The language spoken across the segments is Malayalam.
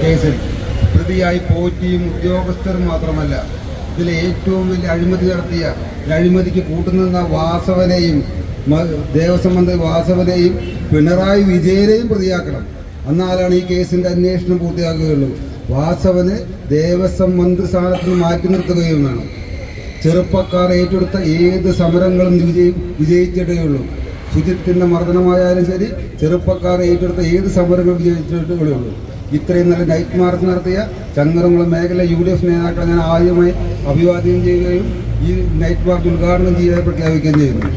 കേസിൽ പ്രതിയായി പോറ്റിയും ഉദ്യോഗസ്ഥർ മാത്രമല്ല ഇതിലെ ഏറ്റവും വലിയ അഴിമതി നടത്തിയ അഴിമതിക്ക് കൂട്ടുനിന്ന വാസവനെയും ദേവസ്വം മന്ത്രി വാസവനെയും പിണറായി വിജയനെയും പ്രതിയാക്കണം. എന്നാലാണ് ഈ കേസിന്റെ അന്വേഷണം പൂർത്തിയാക്കുകയുള്ളൂ വാസവന് ദേവസ്വം മന്ത്രി സ്ഥാനത്ത് മാറ്റി നിർത്തുകയും വേണം. ചെറുപ്പക്കാർ ഏറ്റെടുത്ത ഏത് സമരങ്ങളും വിജയി വിജയിച്ചിട്ടേ ഉള്ളൂ. ശുചിത്വത്തിന്റെ മർദ്ദനമായാലും ശരി ചെറുപ്പക്കാർ ഏറ്റെടുത്ത ഏത് സമരങ്ങളും ജയിച്ചിട്ടുള്ളൂ ഇത്രയും നല്ല നൈറ്റ് മാർച്ച് നടത്തിയ ചങ്ങരംകുളം മേഖല യു ഡി എഫ് നേതാക്കളെ ഞാൻ ആദ്യമായി അഭിവാദ്യം ചെയ്യുകയും ഈ നൈറ്റ് മാർച്ച് ഉദ്ഘാടനം ചെയ്യാൻ പ്രഖ്യാപിക്കുകയും ചെയ്യുന്നു.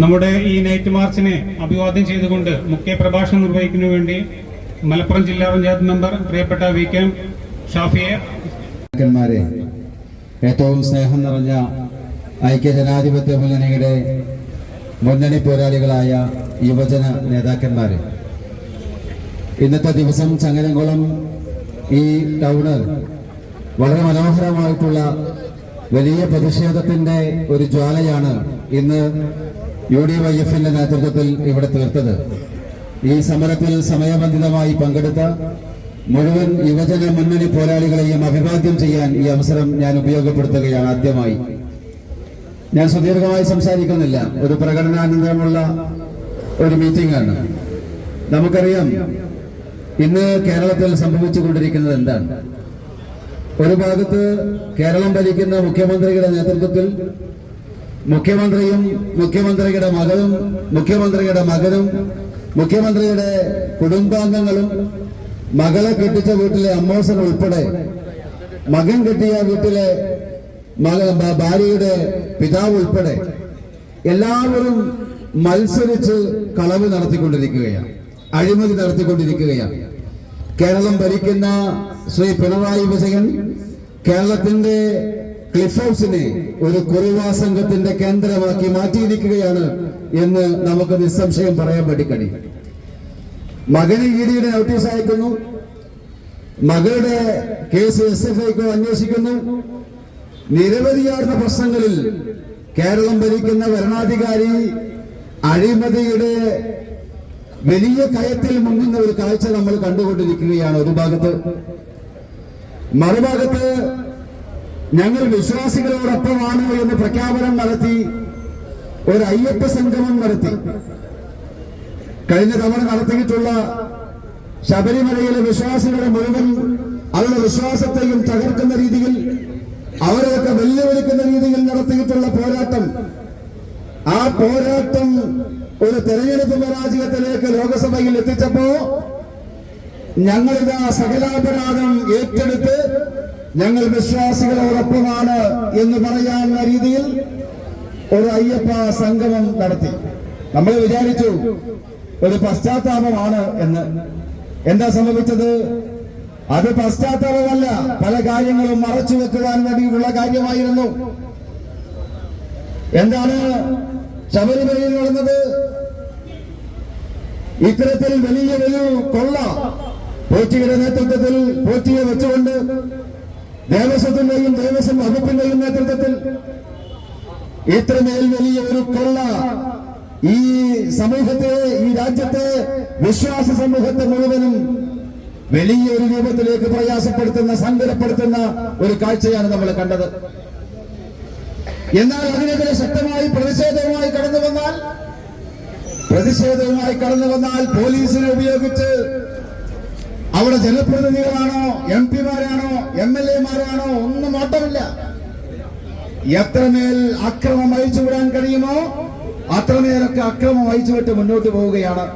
നമ്മുടെ ഈ നൈറ്റ് മാർച്ചിനെ അഭിവാദ്യം ചെയ്തുകൊണ്ട് മുഖ്യ പ്രഭാഷണം നിർവഹിക്കുന്നു വേണ്ടി മലപ്പുറം ജില്ലാ പഞ്ചായത്ത് മെമ്പർ പ്രിയപ്പെട്ട വി കെ ഷാഫിയെ ഏറ്റവും സ്നേഹം നിറഞ്ഞ ഐക്യ ജനാധിപത്യ മുന്നണിയുടെ മുന്നണി പോരാളികളായ യുവജന നേതാക്കന്മാരെ. ഇന്നത്തെ ദിവസം ചങ്ങനംകുളം ഈ ടൗണ് വളരെ മനോഹരമായിട്ടുള്ള വലിയ പ്രതിഷേധത്തിന്റെ ഒരു ജ്വാലയാണ് ഇന്ന് യു ഡി വൈ എഫിന്റെ നേതൃത്വത്തിൽ ഇവിടെ തീർത്തത്. ഈ സമരത്തിൽ സമയബന്ധിതമായി പങ്കെടുത്ത മുഴുവൻ യുവജന മുന്നണി പോരാളികളെയും അഭിവാദ്യം ചെയ്യാൻ ഈ അവസരം ഞാൻ ഉപയോഗപ്പെടുത്തുകയാണ് ആദ്യമായി. ഞാൻ സുദീർഘമായി സംസാരിക്കുന്നില്ല. ഒരു പ്രകടനാനന്തരമുള്ള ഒരു മീറ്റിംഗ് ആണ്. നമുക്കറിയാം ഇന്ന് കേരളത്തിൽ സംഭവിച്ചുകൊണ്ടിരിക്കുന്നത് എന്താണ്? ഒരു ഭാഗത്ത് കേരളം ഭരിക്കുന്ന മുഖ്യമന്ത്രിയുടെ നേതൃത്വത്തിൽ മുഖ്യമന്ത്രിയും മുഖ്യമന്ത്രിയുടെ മകളും മുഖ്യമന്ത്രിയുടെ മകനും മുഖ്യമന്ത്രിയുടെ കുടുംബാംഗങ്ങളും മകളെ കെട്ടിച്ച വീട്ടിലെ അമ്മോസൻ ഉൾപ്പെടെ മകൻ കെട്ടിയ വീട്ടിലെ ഭാര്യയുടെ പിതാവ് ഉൾപ്പെടെ എല്ലാവരും മത്സരിച്ച് കളവ് നടത്തിക്കൊണ്ടിരിക്കുകയാണ്. അഴിമതി നടത്തിക്കൊണ്ടിരിക്കുകയാണ്. കേരളം ഭരിക്കുന്ന ശ്രീ പിണറായി വിജയൻ കേരളത്തിന്റെ ക്ലിഫ് ഹൗസിനെ ഒരു കുറുവാ സംഘത്തിന്റെ കേന്ദ്രമാക്കി മാറ്റിയിരിക്കുകയാണ് എന്ന് നമുക്ക് നിസ്സംശയം പറയാൻ വേണ്ടി കഴിയും. മകന് ഇ ഡിയുടെ നോട്ടീസ് അയക്കുന്നു. മകളുടെ കേസ് എസ് എഫ് ഐക്കോ അന്വേഷിക്കുന്നു. നിരവധിയാർന്ന പ്രശ്നങ്ങളിൽ കേരളം ഭരിക്കുന്ന ഭരണാധികാരി അഴിമതിയുടെ വലിയ കയത്തിൽ മുങ്ങുന്ന ഒരു കാഴ്ച നമ്മൾ കണ്ടുകൊണ്ടിരിക്കുകയാണ് ഒരു ഭാഗത്ത്. മറുഭാഗത്ത് ഞങ്ങൾ വിശ്വാസികളോടൊപ്പമാണ് എന്ന് പ്രഖ്യാപനം നടത്തി ഒരു അയ്യപ്പ സംഗമം നടത്തി. കഴിഞ്ഞ തവണ നടത്തിയിട്ടുള്ള ശബരിമലയിലെ വിശ്വാസികളുടെ മുഴുവൻ അവരുടെ വിശ്വാസത്തെയും തകർക്കുന്ന രീതിയിൽ അവരെയൊക്കെ വെല്ലുവിളിക്കുന്ന രീതിയിൽ നടത്തിയിട്ടുള്ള പോരാട്ടം. ആ പോരാട്ടം ഒരു തെരഞ്ഞെടുപ്പ് പരാജയത്തിലേക്ക് ലോകസഭയിൽ എത്തിച്ചപ്പോ ഞങ്ങളിതാ സകലാപരാധം ഏറ്റെടുത്ത് ഞങ്ങൾ വിശ്വാസികളോടൊപ്പമാണ് എന്ന് പറയാവുന്ന രീതിയിൽ ഒരു അയ്യപ്പ സംഗമം നടത്തി. നമ്മൾ വിചാരിച്ചു ഒരു പശ്ചാത്താപമാണ് എന്ന്. എന്താ സംഭവിച്ചത്? അത് പശ്ചാത്തലമല്ല. പല കാര്യങ്ങളും മറച്ചു വെക്കുവാൻ വേണ്ടിയുള്ള കാര്യമായിരുന്നു. എന്താണ് ശബരിമലയിൽ നടന്നത്? ഇത്തരത്തിൽ വലിയ വലിയ കൊള്ള പോറ്റിയുടെ നേതൃത്വത്തിൽ പോറ്റിയെ വെച്ചുകൊണ്ട് ദേവസ്വത്തിന്റെയും ദേവസ്വം വകുപ്പിന്റെയും നേതൃത്വത്തിൽ ഇത്രമേൽ വലിയ ഒരു കൊള്ള ഈ സമൂഹത്തെ ഈ രാജ്യത്തെ വിശ്വാസ സമൂഹത്തെ മുഴുവനും വലിയ ഒരു രൂപത്തിലേക്ക് പ്രയാസപ്പെടുത്തുന്ന സങ്കടപ്പെടുത്തുന്ന ഒരു കാഴ്ചയാണ് നമ്മൾ കണ്ടത്. എന്നാൽ അതിനെതിരെ ശക്തമായി പ്രതിഷേധവുമായി കടന്നു വന്നാൽ പ്രതിഷേധവുമായി കടന്നു വന്നാൽ പോലീസിനെ ഉപയോഗിച്ച് അവിടെ ജനപ്രതിനിധികളാണോ എം പിമാരാണോ എം എൽ എമാരാണോ ഒന്നും ഓട്ടമില്ല എത്രമേൽ അക്രമം അയച്ചുവിടാൻ കഴിയുമോ അത്രമേലൊക്കെ അക്രമം അയച്ചുവിട്ട് മുന്നോട്ട് പോവുകയാണ്.